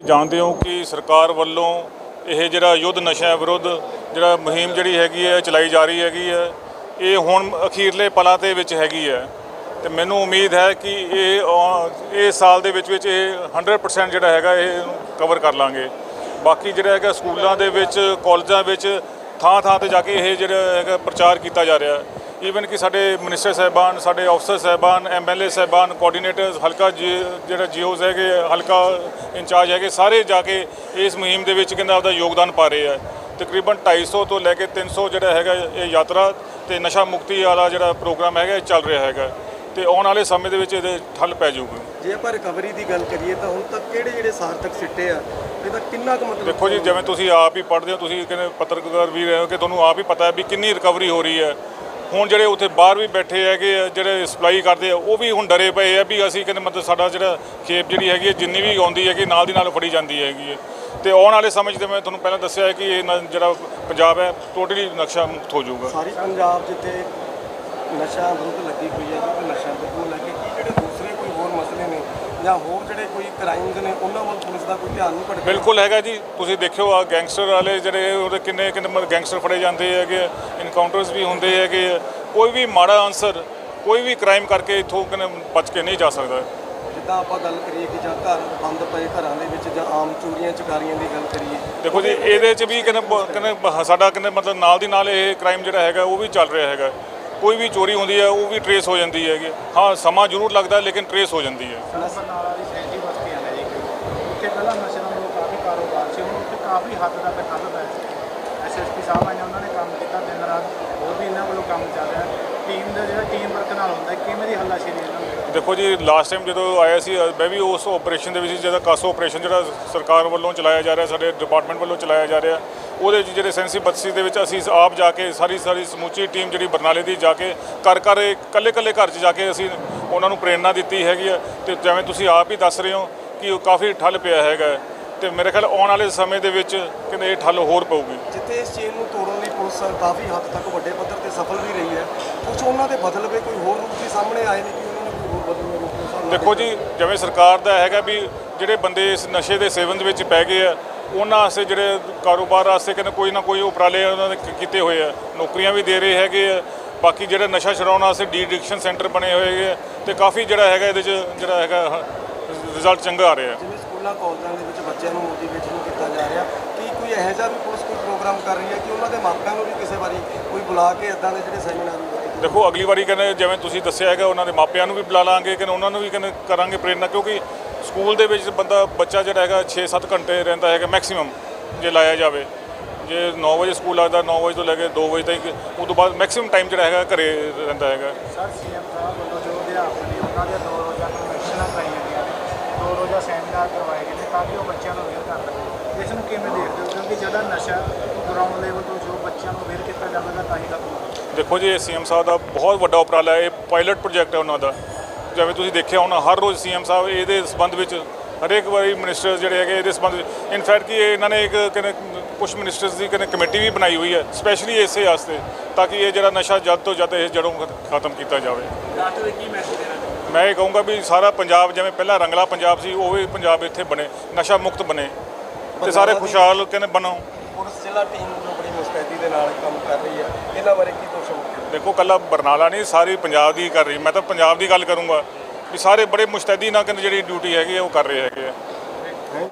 ਜਾਣਦੇ ਹੋ ਕਿ ਸਰਕਾਰ ਵੱਲੋਂ ਇਹ ਜਿਹੜਾ ਯੁੱਧ ਨਸ਼ਾ ਵਿਰੁੱਧ ਜਿਹੜਾ ਮੁਹਿੰਮ ਜਿਹੜੀ ਹੈਗੀ ਹੈ ਚਲਾਈ ਜਾ ਰਹੀ ਹੈਗੀ ਹੈ ਇਹ ਹੁਣ ਅਖੀਰਲੇ ਪਲਾਂ ਦੇ ਵਿੱਚ ਹੈਗੀ ਹੈ। ਤੇ ਮੈਨੂੰ ਉਮੀਦ ਹੈ ਕਿ ਇਹ ਅ, ਇਹ ਸਾਲ ਦੇ ਵਿੱਚ ਵਿੱਚ ਇਹ 100% ਜਿਹੜਾ ਹੈਗਾ ਇਹ ਕਵਰ ਕਰ ਲਾਂਗੇ। ਬਾਕੀ ਜਿਹੜਾ ਹੈਗਾ ਸਕੂਲਾਂ ਦੇ ਵਿੱਚ ਕਾਲਜਾਂ ਵਿੱਚ ਥਾਂ ਥਾਂ ਤੇ ਜਾ ਕੇ ਇਹ ਜਿਹੜਾ ਹੈਗਾ ਪ੍ਰਚਾਰ ਕੀਤਾ ਜਾ ਰਿਹਾ ਈਵਨ ਕਿ ਸਾਡੇ ਮਿਨਿਸਟਰ ਸਾਹਿਬਾਨ ਸਾਡੇ ਅਫਸਰ ਸਾਹਿਬਾਨ ਐਮਐਲਏ ਸਾਹਿਬਾਨ ਕੋਆਰਡੀਨੇਟਰਸ ਹਲਕਾ ਜਿਹੜਾ ਜੀਓਜ਼ ਹੈਗੇ ਹਲਕਾ ਇੰਚਾਰਜ ਹੈਗੇ ਸਾਰੇ ਜਾ ਕੇ ਇਸ ਮੁਹਿੰਮ ਦੇ ਵਿੱਚ ਕਹਿੰਦਾ ਆਪਦਾ ਯੋਗਦਾਨ ਪਾ ਰਹੇ ਆ। ਤਕਰੀਬਨ 250 ਤੋਂ ਲੈ ਕੇ 300 ਜਿਹੜਾ ਹੈਗਾ ਇਹ ਯਾਤਰਾ ਤੇ ਨਸ਼ਾ ਮੁਕਤੀ ਵਾਲਾ ਜਿਹੜਾ ਪ੍ਰੋਗਰਾਮ ਹੈਗਾ ਇਹ ਚੱਲ ਰਿਹਾ ਹੈਗਾ। ਤੇ ਆਉਣ ਵਾਲੇ ਸਮੇਂ ਦੇ ਵਿੱਚ ਇਹਦੇ ਠੱਲ ਪੈ ਜਾਊਗੀ। ਜੇ ਆਪਾਂ ਰਿਕਵਰੀ ਦੀ ਗੱਲ ਕਰੀਏ ਤਾਂ ਹੁਣ ਤੱਕ ਕਿਹੜੇ ਜਿਹੜੇ ਸਾਰਥਕ ਸਿੱਟੇ ਆ? ਇਹਦਾ ਕਿੰਨਾ ਕੁ ਮਤਲਬ ਦੇਖੋ ਜੀ ਜਿਵੇਂ ਤੁਸੀਂ ਆਪ ਹੀ ਪੜ੍ਹਦੇ ਹੋ ਤੁਸੀਂ ਕਹਿੰਦੇ ਪੱਤਰਕਾਰ ਵੀ ਰਹੇ ਹੋ ਕਿ ਤੁਹਾਨੂੰ ਆਪ ਹੀ ਪਤਾ ਹੈ ਵੀ ਕਿੰਨੀ ਰਿਕਵਰੀ ਹੋ ਰਹੀ ਹੈ। ਹੁਣ ਜਿਹੜੇ ਉੱਥੇ ਬਾਹਰ ਵੀ ਬੈਠੇ ਹੈਗੇ ਜਿਹੜੇ ਸਪਲਾਈ ਕਰਦੇ ਆ, ਉਹ ਵੀ ਹੁਣ ਡਰੇ ਪਏ ਆ ਵੀ ਅਸੀਂ ਕਹਿੰਦੇ ਮਤਲਬ ਸਾਡਾ ਜਿਹੜਾ ਖੇਪ ਜਿਹੜੀ ਹੈਗੀ ਹੈ ਜਿੰਨੀ ਵੀ ਆਉਂਦੀ ਹੈਗੀ, ਨਾਲ ਦੀ ਨਾਲ ਫੜੀ ਜਾਂਦੀ ਹੈਗੀ ਹੈ ਤੇ ਆਉਣ ਵਾਲੇ ਸਮੇਂ 'ਚ ਤੇ ਮੈਂ ਤੁਹਾਨੂੰ ਪਹਿਲਾਂ ਦੱਸਿਆ ਕਿ ਇਹ ਨ- ਜਿਹੜਾ ਪੰਜਾਬ ਹੈ ਟੋਟਲੀ ਨਕਸ਼ਾ ਮੁਕਤ ਹੋ ਜਾਊਗਾ। ਸਾਰੀ ਪੰਜਾਬ ਜਿੱਥੇ ਨਸ਼ਾ ਵਿਰੁੱਧ ਲੱਗੀ ਹੋਈ ਹੈ ਕਿ ਨਸ਼ਾ ਵਿਰੁੱਧ ਨੂੰ ਮਸਲੇ ਨੇ ਜਾਂ ਹੋਰ ਜਿਹੜੇ ਕੋਈ ਕ੍ਰਾਈਮਸ ਨੇ ਉਹਨਾਂ ਵੱਲ ਪੁਲਿਸ ਦਾ ਕੋਈ ਧਿਆਨ ਨਹੀਂ ਭਟਕਿਆ ਬਿਲਕੁਲ ਹੈਗਾ ਜੀ। ਤੁਸੀਂ ਦੇਖਿਓ ਆ ਗੈਂਗਸਟਰ ਵਾਲੇ ਜਿਹੜੇ ਉਹਦੇ ਕਿੰਨੇ ਕਿੰਨੇ ਗੈਂਗਸਟਰ ਫੜੇ ਜਾਂਦੇ ਹੈਗੇ ਇਨਕਾਊਂਟਰਸ ਵੀ ਹੁੰਦੇ ਹੈਗੇ। ਕੋਈ ਵੀ ਮਾੜਾ ਆਨਸਰ ਕੋਈ ਵੀ ਕ੍ਰਾਈਮ ਕਰਕੇ ਇੱਥੋਂ ਕਹਿੰਦੇ ਬਚ ਕੇ ਨਹੀਂ ਜਾ ਸਕਦਾ। ਜਿੱਦਾਂ ਆਪਾਂ ਗੱਲ ਕਰੀਏ ਕਿ ਜਾਂ ਘਰ ਬੰਦ ਪਏ ਘਰਾਂ ਦੇ ਵਿੱਚ ਜਾਂ ਆਮ ਚੋਰੀਆਂ ਚਕਾਰੀਆਂ ਦੀ ਗੱਲ ਕਰੀਏ। ਦੇਖੋ ਜੀ ਇਹਦੇ 'ਚ ਵੀ ਕਹਿੰਦੇ ਬ- ਸਾਡਾ ਕਹਿੰਦੇ ਮਤਲਬ ਨਾਲ ਦੀ ਨਾਲ ਇਹ ਕ੍ਰਾਈਮ ਜਿਹੜਾ ਹੈਗਾ ਉਹ ਵੀ ਚੱਲ ਰਿਹਾ ਹੈਗਾ। ਕੋਈ ਵੀ ਚੋਰੀ ਹੁੰਦੀ ਹੈ ਉਹ ਵੀ ਟਰੇਸ ਹੋ ਜਾਂਦੀ ਹੈਗੀ। ਹਾਂ ਸਮਾਂ ਜ਼ਰੂਰ ਲੱਗਦਾ ਲੇਕਿਨ ਟਰੇਸ ਹੋ ਜਾਂਦੀ ਹੈ। ਬਰਨਾਲਾ ਦੀ ਸੈਂਟੀ ਬਸਤੀਆਂ ਨੇ ਜੀ। ਉੱਥੇ ਪਹਿਲਾਂ ਨਸ਼ੇ ਦਾ ਮਤਲਬ ਕਾਫੀ ਕਾਰੋਬਾਰ ਸੀ ਹੁਣ ਉੱਥੇ ਕਾਫੀ ਹੱਦ ਤੱਕ ਠੱਲ ਪੈ ਐਸਐਸਪੀ ਸਾਹਿਬ ਆਏ ਨੇ ਉਹਨਾਂ ਨੇ ਕੰਮ ਕੀਤਾ ਦਿਨ ਰਾਤ। ਹੋਰ ਵੀ ਇਹਨਾਂ ਵੱਲੋਂ ਕੰਮ ਚੱਲ ਰਿਹਾ। ਟੀਮ ਦਾ ਜਿਹੜਾ ਟੀਮ ਵਰਕ ਨਾਲ ਹੁੰਦਾ ਹੈ, ਕਿਵੇਂ ਦੀ ਹੱਲਾਸ਼ੇਰੀ ਇਹਨਾਂ ਨੂੰ ਦੇਖੋ ਜੀ ਲਾਸਟ ਟਾਈਮ ਜਦੋਂ ਆਇਆ ਸੀ ਮੈਂ ਵੀ ਉਸ ਆਪਰੇਸ਼ਨ ਦੇ ਵਿੱਚ ਸੀ, ਜਿਹਦਾ ਕਾਸੋ ਆਪਰੇਸ਼ਨ ਜਿਹੜਾ ਸਰਕਾਰ ਵੱਲੋਂ ਚਲਾਇਆ ਜਾ ਰਿਹਾ ਸਾਡੇ ਡਿਪਾਰਟਮੈਂਟ ਵੱਲੋਂ ਚਲਾਇਆ ਜਾ ਰਿਹਾ। ਉਹਦੇ 'ਚ ਜਿਹੜੇ ਸੈਂਸੀ ਬਸਤੀ ਦੇ ਵਿੱਚ ਅਸੀਂ ਆਪ ਜਾ ਕੇ ਸਾਰੀ ਸਾਰੀ ਸਮੁੱਚੀ ਟੀਮ ਜਿਹੜੀ ਬਰਨਾਲੇ ਦੀ ਜਾ ਕੇ ਘਰ ਘਰ ਇਕੱਲੇ ਇਕੱਲੇ ਘਰ 'ਚ ਜਾ ਕੇ ਅਸੀਂ ਉਹਨਾਂ ਨੂੰ ਪ੍ਰੇਰਣਾ ਦਿੱਤੀ ਹੈਗੀ ਆ। ਤੇ ਜਿਵੇਂ ਤੁਸੀਂ ਆਪ ਹੀ ਦੱਸ ਰਹੇ ਹੋ ਕਿ ਉਹ ਕਾਫੀ ਠੱਲ ਪਿਆ ਹੈਗਾ ਹੈ। ਤੇ ਮੇਰੇ ਖਿਆਲ ਆਉਣ ਵਾਲੇ ਸਮੇਂ ਦੇ ਵਿੱਚ ਕਹਿੰਦੇ ਇਹ ਠੱਲ ਹੋਰ ਪਊਗੀ। ਜਿੱਥੇ ਇਸ ਚੇਨ ਨੂੰ ਤੋੜਨ ਲਈ ਪੁਲਿਸ ਕਾਫੀ ਹੱਦ ਤੱਕ ਵੱਡੇ ਪੱਧਰ ਤੇ ਸਫਲ ਵੀ ਰਹੀ ਹੈ। ਕੁਝ ਉਹਨਾਂ ਦੇ ਬਦਲਵੇ ਕੋਈ ਹੋਰ ਰੂਪ ਵੀ ਸਾਹਮਣੇ ਆਏ ਨੇ ਕਿ ਉਹਨਾਂ ਨੇ ਕੋਈ ਹੋਰ ਬਦਲਵੇ ਦੇਖੋ ਜੀ ਜਿਵੇਂ ਸਰਕਾਰ ਦਾ ਹੈਗਾ ਵੀ ਜਿਹੜੇ ਬੰਦੇ ਇਸ ਨਸ਼ੇ ਦੇ ਸੇਵਨ ਦੇ ਵਿੱਚ ਪੈ ਗਏ ਆ ਉਹਨਾਂ ਵਾਸਤੇ ਜਿਹੜੇ ਕਾਰੋਬਾਰ ਵਾਸਤੇ ਕਹਿੰਦੇ ਕੋਈ ਨਾ ਕੋਈ ਉਪਰਾਲੇ ਉਹਨਾਂ ਨੇ ਕੀਤੇ ਹੋਏ ਆ। ਨੌਕਰੀਆਂ ਵੀ ਦੇ ਰਹੇ ਹੈਗੇ ਆ। ਬਾਕੀ ਜਿਹੜਾ ਨਸ਼ਾ ਛੁਡਾਉਣ ਵਾਸਤੇ ਡੀ ਐਡਿਕਸ਼ਨ ਸੈਂਟਰ ਬਣੇ ਹੋਏ ਹੈਗੇ ਆ ਤੇ ਕਾਫੀ ਜਿਹੜਾ ਹੈਗਾ ਇਹਦੇ 'ਚ ਜਿਹੜਾ ਹੈਗਾ ਰਿਜ਼ਲਟ ਚੰਗਾ ਆ ਰਿਹਾ। ਜਿਵੇਂ ਸਕੂਲਾਂ ਕਾਲਜਾਂ ਦੇ ਵਿੱਚ ਬੱਚਿਆਂ ਨੂੰ ਮੋਟੀਵੇਸ਼ਨ ਕੀਤਾ ਜਾ ਰਿਹਾ ਕੀ ਕੋਈ ਇਹੋ ਜਿਹਾ ਵੀ ਪੁਲਿਸ ਕੋਈ ਪ੍ਰੋਗਰਾਮ ਕਰ ਰਹੀ ਹੈ ਕਿ ਉਹਨਾਂ ਦੇ ਮਾਪਿਆਂ ਨੂੰ ਵੀ ਕਿਸੇ ਵਾਰੀ ਕੋਈ ਬੁਲਾ ਕੇ ਇਦਾਂ ਦੇ ਜਿਹੜੇ ਸੈਮੀਨਾਰ ਦੇਖੋ ਅਗਲੀ ਵਾਰੀ ਕਹਿੰਦੇ ਜਿਵੇਂ ਤੁਸੀਂ ਦੱਸਿਆ ਹੈਗਾ ਉਹਨਾਂ ਦੇ ਮਾਪਿਆਂ ਨੂੰ ਵੀ ਬੁਲਾ ਲਾਂਗੇ ਕਿ ਉਹਨਾਂ ਨੂੰ ਵੀ ਕਹਿੰਦੇ ਕਰਾਂਗੇ ਪ੍ਰੇਰਨਾ ਕਿਉਂਕਿ ਸਕੂਲ ਦੇ ਵਿੱਚ ਬੰਦਾ ਬੱਚਾ ਜਿਹੜਾ ਹੈਗਾ 6-7 ਘੰਟੇ ਰਹਿੰਦਾ ਹੈਗਾ ਮੈਕਸਿਮਮ ਜੇ ਲਾਇਆ ਜਾਵੇ। ਜੇ 9 ਵਜੇ ਸਕੂਲ ਲੱਗਦਾ 9 ਵਜੇ ਤੋਂ ਲੈ ਕੇ 2 ਵਜੇ ਤੱਕ ਉਸ ਤੋਂ ਬਾਅਦ ਮੈਕਸਿਮਮ ਟਾਈਮ ਜਿਹੜਾ ਹੈਗਾ ਘਰੇ ਰਹਿੰਦਾ ਹੈਗਾ। ਸਰ ਸੀਐਮ ਸਾਹਿਬ ਵੱਲੋਂ ਜੋ ਅਧਿਆਪਕ ਨੇ ਉਹਨਾਂ ਦੀਆਂ ਦੋ ਰੋਜ਼ਾ ਕਨਵੈਨਸ਼ਨਾਂ ਕਰਾਈਆਂ ਗਈਆਂ ਨੇ ਦੋ ਰੋਜ਼ਾ ਸੈਮੀਨਾਰ ਕਰਵਾਏ ਗਏ ਨੇ ਤਾਂ ਕਿ ਉਹ ਬੱਚਿਆਂ ਨੂੰ ਅਵੇਅਰ ਕਰ ਸਕਣ। ਇਸ ਨੂੰ ਕਿਵੇਂ ਦੇਖਦੇ ਹੋ? ਕਿਉਂਕਿ ਜਿਹੜਾ ਨਸ਼ਾ ਗਰਾਊਂਡ ਲੈਵਲ ਤੋਂ ਜੋ ਬੱਚਿਆਂ ਨੂੰ ਅਵੇਅਰ ਕੀਤਾ ਜਾਵੇਗਾ ਤਾਂ ਹੀ ਖਤਮ ਦੇਖੋ ਜੀ ਸੀਐਮ ਸਾਹਿਬ ਦਾ ਬਹੁਤ ਵੱਡਾ ਉਪਰਾਲਾ ਹੈ ਇਹ ਪਾਇਲਟ ਪ੍ਰੋਜੈਕਟ ਹੈ ਉਹਨਾਂ ਦਾ। ਜਿਵੇਂ ਤੁਸੀਂ ਦੇਖਿਆ ਹੋਣਾ ਹਰ ਰੋਜ਼ ਸੀਐਮ ਸਾਹਿਬ ਇਹਦੇ ਸੰਬੰਧ ਵਿੱਚ ਹਰੇਕ ਵਾਰੀ ਮਿਨਿਸਟਰ ਜਿਹੜੇ ਹੈਗੇ ਇਹਦੇ ਸੰਬੰਧ ਵਿੱਚ ਇਨਫੈਕਟ ਕਿ ਇਹ ਇਹਨਾਂ ਨੇ ਇੱਕ ਕਹਿੰਦੇ ਕੁਝ ਮਿਨਿਸਟਰਸ ਦੀ ਕਹਿੰਦੇ ਕਮੇਟੀ ਵੀ ਬਣਾਈ ਹੋਈ ਹੈ ਸਪੈਸ਼ਲੀ ਇਸੇ ਵਾਸਤੇ ਤਾਂ ਕਿ ਇਹ ਜਿਹੜਾ ਨਸ਼ਾ ਜਦ ਤੋਂ ਜਦ ਇਹ ਜੜੋਂ ਖਤ- ਖਤਮ ਕੀਤਾ ਜਾਵੇ। ਮੈਂ ਇਹ ਕਹੂੰਗਾ ਵੀ ਸਾਰਾ ਪੰਜਾਬ ਜਿਵੇਂ ਪਹਿਲਾਂ ਰੰਗਲਾ ਪੰਜਾਬ ਸੀ ਉਹ ਵੀ ਪੰਜਾਬ ਇੱਥੇ ਬਣੇ ਨਸ਼ਾ ਮੁਕਤ ਬਣੇ ਤੇ ਸਾਰੇ ਖੁਸ਼ਹਾਲ ਕਹਿੰਦੇ ਬਣੋ। ਪੁਲਿਸ ਜ਼ਿਲ੍ਹਾ ਟੀਮ ਜੋ ਬੜੀ ਮੁਸਤੈਦੀ ਦੇ ਨਾਲ ਕੰਮ ਕਰ ਰਹੀ ਹੈ ਇਹਨਾਂ ਬਾਰੇ ਕੀ ਤੁਸੀਂ ਦੇਖੋ, ਕੱਲਾ ਬਰਨਾਲਾ ਨਹੀਂ, ਸਾਰੀ ਪੰਜਾਬ ਦੀ ਕਰ ਰਹੀ ਮੈਂ ਤਾਂ ਪੰਜਾਬ ਦੀ ਗੱਲ ਕਰੂੰਗਾ ਵੀ ਸਾਰੇ ਬੜੇ ਮੁਸ਼ਤੈਦੀ ਨਾਲ ਕਹਿੰਦੇ ਜਿਹੜੀ ਡਿਊਟੀ ਹੈਗੀ ਹੈ, ਉਹ ਕਰ ਰਹੇ ਹੈਗੇ ਆ।